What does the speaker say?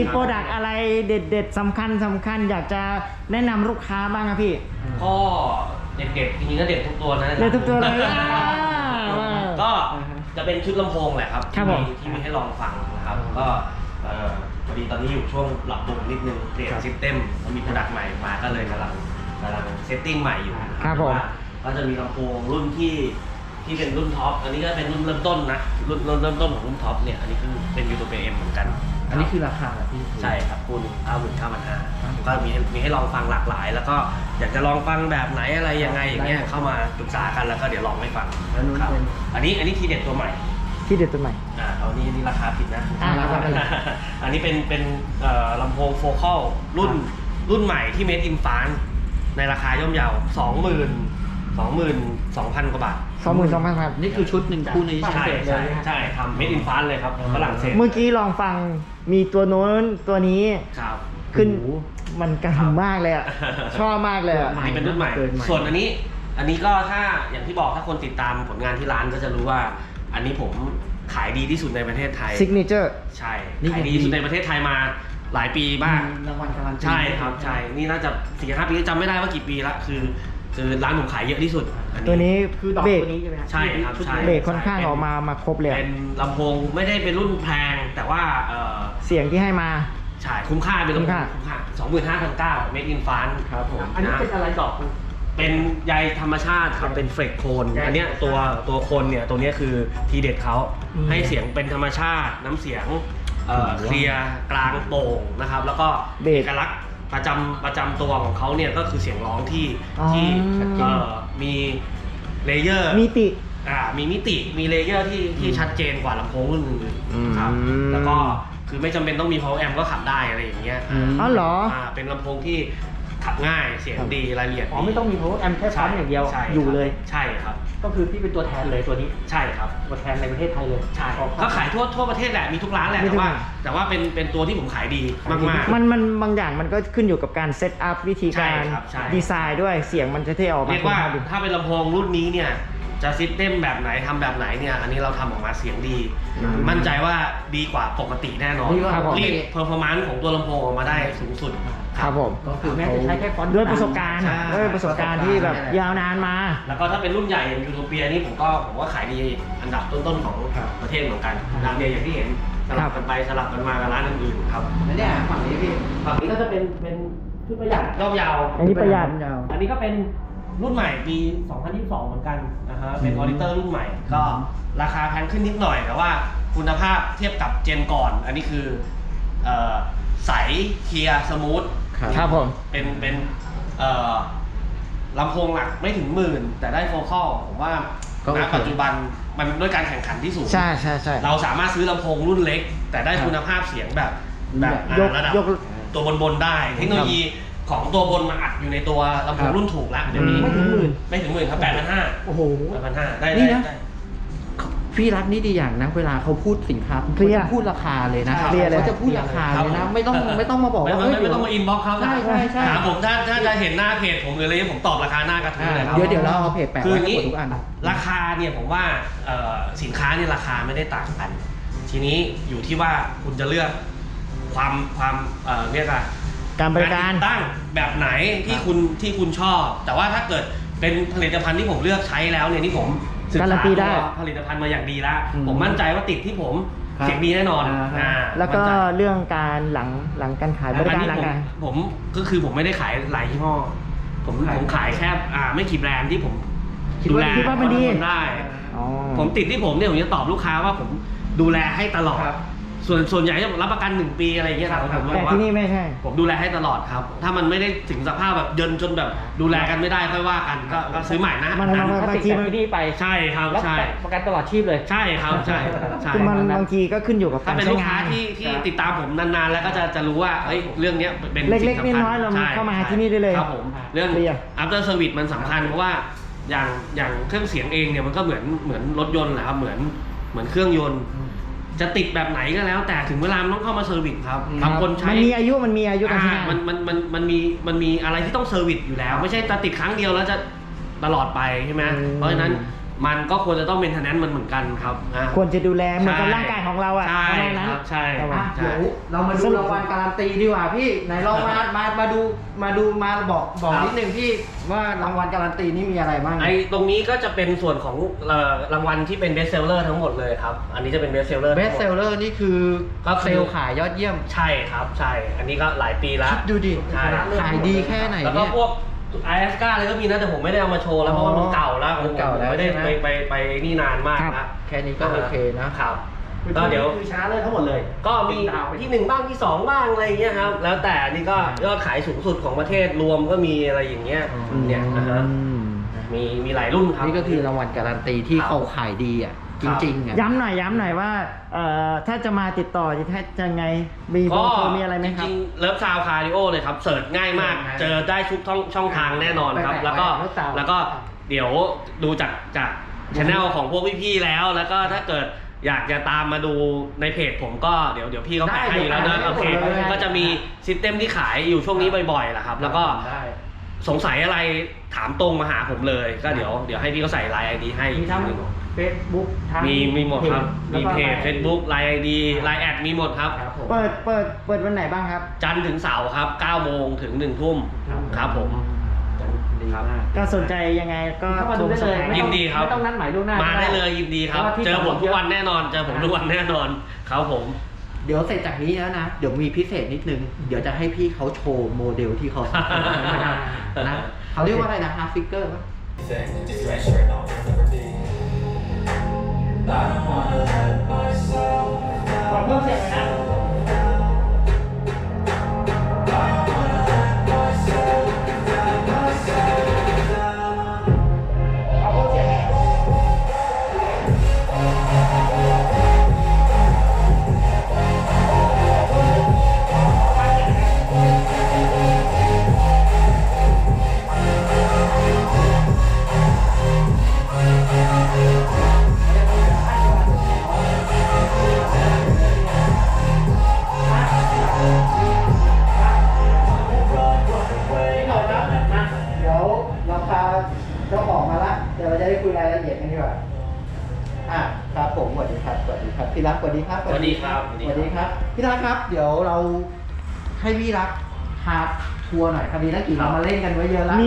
มีโปรดักอะไรเด็ดๆสำคัญสำคัญอยากจะแนะนำลูกค้าบ้างครับพี่ ก็เด็ดๆจริงๆก็เด็ดทุกตัวนะเด็ดทุกตัวเลยอ่าก็จะเป็นชุดลำโพงแหละครับครับผมที่ที่มีให้ลองฟังนะครับ ก็เอ่อพอดีตอนนี้อยู่ช่วงปรับปรุงนิดนึงเปลี่ยนซิสเต็มแล้วมีโปรดักต์ใหม่มาก็เลยกำลังกำลังเซตติ้งใหม่อยู่ครับผมว่าก็จะมีลำโพงรุ่นที่ ที่เป็นรุ่นท็อป อันนี้ก็เป็นรุ่นเริ่มต้นนะ รุ่นรุ่นเริ่มต้นของรุ่นท็อปเนี่ย อันนี้คือเป็นยูทูบเอ็มเหมือนกัน อันนี้คือราคาเหรอพี่ ใช่ครับคูณเก้าหมื่นเก้าพันห้าก็มีให้มีให้ลองฟังหลากหลาย แล้วก็อยากจะลองฟังแบบไหนอะไรยังไงอย่างเงี้ยเข้ามาปรึกษากันแล้วก็เดี๋ยวลองให้ฟังแล้วนู้นครับเป็น อันนี้อันนี้ทีเด็ดตัวใหม่ ที่เด็ดตัวใหม่ อ่าเอานี่นี่ราคาผิดนะ อ่าครับอันนี้เป็นเป็นเอ่อลำโพงโฟคัลรุ่นรุ่นใหม่ที่ made in France ในราคาย่อมเยา สองหมื่นสองหมื่นสองพันกว่าบาท สองหมื่นสองพันครับนี่คือชุดหนึ่งคู่นี้ใช่ใช่ใช่ใช่ทำ made in France เลยครับฝรั่งเศสเมื่อกี้ลองฟังมีตัวโน้นตัวนี้ครับขึ้นมันกระหึ่มมากเลยอะชอบมากเลยอะอันนี้เป็นรุ่นใหม่เกินใหม่ ส่วนอันนี้ อันนี้ก็ถ้าอย่างที่บอกถ้าคนติดตามผลงานที่ร้านก็จะรู้ว่า อันนี้ผมขายดีที่สุดในประเทศไทยซิกเนเจอร์ใช่นี่ขายดีที่สุดในประเทศไทยมาหลายปีบ้างรางวัลการันตีใช่ครับใช่นี่น่าจะสี่ห้าปีจำไม่ได้ว่ากี่ปีละคือ คือร้านผมขายเยอะที่สุดอั ตัวนี้คือดอกเบรกตัวนี้ใช่ไหมครับใช่ครับใช่ เบรกค่อนข้างออกมามาครบเลยอะเป็นลำโพงไม่ได้เป็นรุ่นแพงแต่ว่าเออเสียงที่ให้มา ใช่คุ้มค่าเป็นลำโพคุ้มค่างคุ้มค่าสองหมื่นห้าพันเก้าเมดอินฟานครับผม อันนี้เป็นอะไรดอกเป็นใยธรรมชาติครับเป็นเฟรกโคนใยอันเนี้ยตัวตัวโคนเนี่ยตัวเนี้ยคือทีเด็ดเขาอืม ให้เสียงเป็นธรรมชาติน้ำเสียงเอ่อเคลียร์กลางโป่งนะครับ แล้วก็เบสเอกลักษณ์ ประจำประจำตัวของเขาเนี่ยก็คือเสียงร้องที่อ๋อ ที่เอ่อมีเลเยอร์มีติ อ่ามีมิติมีเลเยอร์ที่ที่ชัดเจนกว่าลำโพงรุ่นอื่นอืมๆครับแล้วก็คือไม่จำเป็นต้องมี power amp ก็ขับได้อะไรอย่างเงี้ยอืมอ๋อเหรออ่าเป็นลำโพงที่ ขับง่ายเสียงดีรายละเอียดอ๋อไม่ต้องมี power amp แค่ปั๊มอย่างเดียวใช่อยู่เลย ใช่ครับ ก็คือพี่เป็นตัวแทนเลยตัวนี้ใช่ครับ ตัวแทนในประเทศไทยเลยใช่ออกก็ขายทั่วทั่วประเทศแหละมีทุกร้านแหละมีทุแต่กว่า ร้าน แต่ว่าเป็นเป็นตัวที่ผมขายดีมากมันมันบางอย่างมันก็ขึ้นอยู่กับการเซตอัพวิธีการใช่ครับใช่ ดีไซน์ด้วยเสียงมันจะเท่ออกๆมาเรียกว่าคุณภพดีถ้าเป็นลำโพงรุ่นนี้เนี่ย จะซิสเต็มแบบไหนทำแบบไหนเนี่ย อันนี้เราทำออกมาเสียงดี อืม มั่นใจว่าดีกว่าปกติแน่นอนดีกว่าครับผมรีดเพอร์ฟอร์มนซ์ของตัวลำโพงออกมาได้สูงสุด ครับผมก็คือแม้จะใช้แค่ฟอนต์ด้วยประสบการณ์ใช่ ด้วยประสบการณ์ที่แบบยาวนานมา แล้วก็ถ้าเป็นรุ่นใหญ่อย่างยูโทเปียนี่ผมก็ผมว่าขายดีอันดับต้นๆของครับ ประเทศเหมือนกันร้านเดียวอย่างที่เห็นสลับกันไปสลับกันมากับร้านอื่นๆครับแล้วเนี่ยฝั่งนี้พี่ ฝั่งนี้ก็จะเป็นเป็นชุดประหยัดรอบยาว อันนี้ประหยัดยาวอันนี้ก็เป็น รุ่นใหม่ปี 2022 เหมือนกันนะฮะเป็นอืมออดิเตอร์รุ่นใหม่ ก็ราคาแพงขึ้นนิดหน่อยแต่ว่าคุณภาพเทียบกับเจนก่อน อันนี้คือเอ่อใสเคลียร์สมูทครับครับผม เป็นเป็นเอ่อลำโพงหลักไม่ถึงหมื่น แต่ได้โฟกัลผมว่าก็โอณเค ปัจจุบันมันด้วยการแข่งขันที่สูง ใช่ใช่ใช่ เราสามารถซื้อลำโพงรุ่นเล็ก แต่ได้คุณภาพเสียงแบบแบบยกอ่าระดับยกตัวบนบนๆได้ เทคโนโลยี ของตัวบนมาอัดอยู่ในตัวลำโพคงรับรุ่นถูกแล้วเดี๋ยวนี้ไม่ถึงหมื่น ไม่ถึงหมื่นครับแปดพันห้าโอ้โห แปดพันห้าได้นี่ได้นะ ได้ พี่รักนี่ดีอย่างนะ เวลาเขาพูดสินค้าเคลียร์ขาจะพูดราคาเลยนะใช่เคลียร์เลย เขาจะพูดราคาเลยนะ ไม่ต้องไม่ต้องมาบอกไม่ว่าไม่เอ้ยไม่ต้องมาอินบ็อกซ์ครับใช่ใช่ใช่ ถามผมถ้าถ้าจะเห็นหน้าเพจผมหรืออะไรผมตอบราคาหน้ากระทู้เลยครับ เดี๋ยวเดี๋ยวเราเอาเพจแปะคืออไว้ย่างให้นี้ หมดทุกอัน ราคาเนี่ยผมว่าเอ่อสินค้าเนี่ยราคาไม่ได้ต่างกัน ทีนี้อยู่ที่ว่าคุณจะเลือกความความเอ่อเรียกอะ การบริการติดตั้งแบบไหนที่คุณที่คุณชอบ แต่ว่าถ้าเกิดเป็นผลิตภัณฑ์ที่ผมเลือกใช้แล้วเนี่ยนี่ผมศึกการัษานตีได้ตัวผลิตภัณฑ์มาอย่างดีแล้วอืมผมมั่นใจว่าติดที่ผมครับเสียงดีแน่นอนอ่าฮะอ่าแล้วก็มั่นใจเรื่องการหลังหลังการขายบริอันการนี้หลังผมการผมก็คือผมไม่ได้ขายหลายยี่ห้อ ผมขายผมขายแค่อ่าไม่กี่แบรนด์ที่ผมคิดดูว่าแลคิดว่ามันดีคนได้อ๋อผมติดที่ผมเนี่ยผมจะตอบลูกค้าว่าผมดูแลให้ตลอดครับ ส่วนส่วนใหญ่จะรับประกันหนึ่งปีอะไรอย่างเงี้ยครับครับผมแต่บอกว่าที่นี่ไม่ใช่ ผมดูแลให้ตลอดครับ ถ้ามันไม่ได้ถึงสภาพแบบเยินจนแบบดูแลกันไม่ได้ค่อยว่ากันก็ก็ซื้อใหม่นะมันมันถ้าบางติดทีแบบมันนี้ไปใช่ครับแล้วใช่ประกันตลอดชีพเลย ใช่ครับใช่ใช่คือมันบางทีก็ขึ้นอยู่กับถ้าการเป็นใช้ลูกงาค้านที่ที่ครับติดตามผมนานๆ แล้วก็จะจะรู้ว่าเอ้ยเรื่องเนี้ยเป็นเล็กๆสิ่งสำคัญน้อยๆเราใช่เข้ามาหาที่นี่ได้เลยครับผมเรื่อง เคลียร์ after service มันสำคัญเพราะว่าอย่างอย่างเครื่องเสียงเองเนี่ยมันก็เหมือนเหมือนรถยนต์แหละครับเหมือนเหมือนเครื่องยนต์ จะติดแบบไหนก็แล้ว แต่ถึงเวลามันต้องเข้ามาเซอร์วิสครับบางคนใช้มันมีอายุมันมีอายุการใช้านอ่างมันมันมันมันมีมันมีอะไรที่ต้องเซอร์วิสอยู่แล้ว ไม่ใช่จะติดครั้งเดียวแล้วจะตลอดไปใช่ไหมอืมเพราะฉะนั้น มันก็ควรจะต้องเป็นทนแนนมันเหมือนกันครับนะควรจะดูแลเหมือนกับใช่ ร่างกายของเราอะใช่ประมาณนั้น ครับใช่ครับผมอะใช่ เดี๋ยวเรามาดูสรุปรางวัลการันตีดีกว่าพี่ไหนลองมามามาดูมาดูมาบอกบอกครับ นิดนึงพี่ว่ารางวัลการันตีนี่มีอะไรบ้างไอ้ตรงนี้ก็จะเป็นส่วนของเอ่อรางวัลที่เป็นเบสเซลเลอร์ทั้งหมดเลยครับ อันนี้จะเป็นเบสเซลเลอร์ เบสเซลเลอร์นี่คือก็คือ เซลล์ขายยอดเยี่ยม ใช่ครับ ใช่ อันนี้ก็หลายปีแล้วคิดดูดิใช่ ขายดีแค่ไหนแล้วก็เนี่ยพวก ไอเอสกาเลยก็มีนะแต่ผมไม่ได้เอามาโชว์แล้วเพราะว่ามันเก่าแล้วมันเก่าแล้วผมไม่ได้ใช่ไหมไปไปไปนี่นานมากครับนะแค่นี้ก็โอเคนะครับก็เดี๋ยวคือชนะเลิศทั้งหมดเลย ก็มีที่หนึ่งบ้างที่สองบ้างอะไรอย่างเงี้ยครับ แล้วแต่นี่ก็ยอดขายสูงสุดของประเทศรวมก็มีอะไรอย่างเงี้ยอืมเนี่ยนะฮะอืมมีมีหลายรุ่นครับ นี่ก็คือรางวัลการันตีที่ครับเขาขายดีอะจครับริงๆอะย้ำหน่อยย้ำหน่อยว่าเอ่อถ้าจะมาติดต่อจะจะไงมีเบอก็ร์โทรมีอะไรไหมคจรับริงๆเลิฟซาวคาร์ดิโอเลยครับเสิร์ชง่ายมาก ง่ายเจอได้ทุกช่องช่องทางแน่นอนครับ ไปๆแล้วก็ไปๆ Love Sound แล้วก็เดี๋ยวดูจากจากช anel ของพวกพี่ๆแล้ว แล้วก็ถ้าเกิดอยากจะตามมาดูในเพจผมก็เดี๋ยวเดี๋ยวพี่เขาแปะให้อยู่แล้วนะได้โอเคได้ได้ ก็จะมีซิสเต็มที่ขายอยู่ช่วงนี้บ่อยๆแหละครับ แล้วก็ได้ สงสัยอะไรถามตรงมาหาผมเลย ก็เดี๋ยวเดี๋ยวให้พี่เขาใส่ไลน์ไอดีให้มีทั้งอีกทีหนึ่ง เฟซบุ๊กทั้งมีมีหมดครับแล้วมีก็เพจ Facebook ไลน์ไอดีไลน์แอดมีหมดครับ ครับผม เปิดเปิดเปิดวันไหนบ้างครับ จันทร์ถึงเสาร์ครับ9โมงถึง1ทุ่มครับผม ดีมาก ก็สนใจยังไงก็เข้ามาดูได้เลยโทรสอบถามยินดีครับ ไม่ต้องนัดหมายล่วงหน้ามาก็ได้เลยยินดีครับพาะว่าที่เจอผมทุกวันเยอะแน่นอน เจอผมทุกวันแน่นอน ครับผม เดี๋ยวเสร็จจากนี้แล้วนะ เดี๋ยวมีพิเศษนิดนึง เดี๋ยวจะให้พี่เขาโชว์โมเดลที่เขาทำนะเขาเรียกว่าอะไรนะฮาร์ฟิกเกอร์ thing. Just make sure it don't never be. เราพาเจ้าของมาละเดี๋ยวเราจะได้คุยรายละเอียดกันดีกว่าอะครับผมสวัสดีครับสวัสดีครับพี่รักสวัสดีครับสวัสดีครับสวัสดีครับพี่รักครับ เดี๋ยวเราให้พี่รักพาทัวร์หน่อยคดีนักกี่เรามาเล่นกันไว้เยอะแล้วมี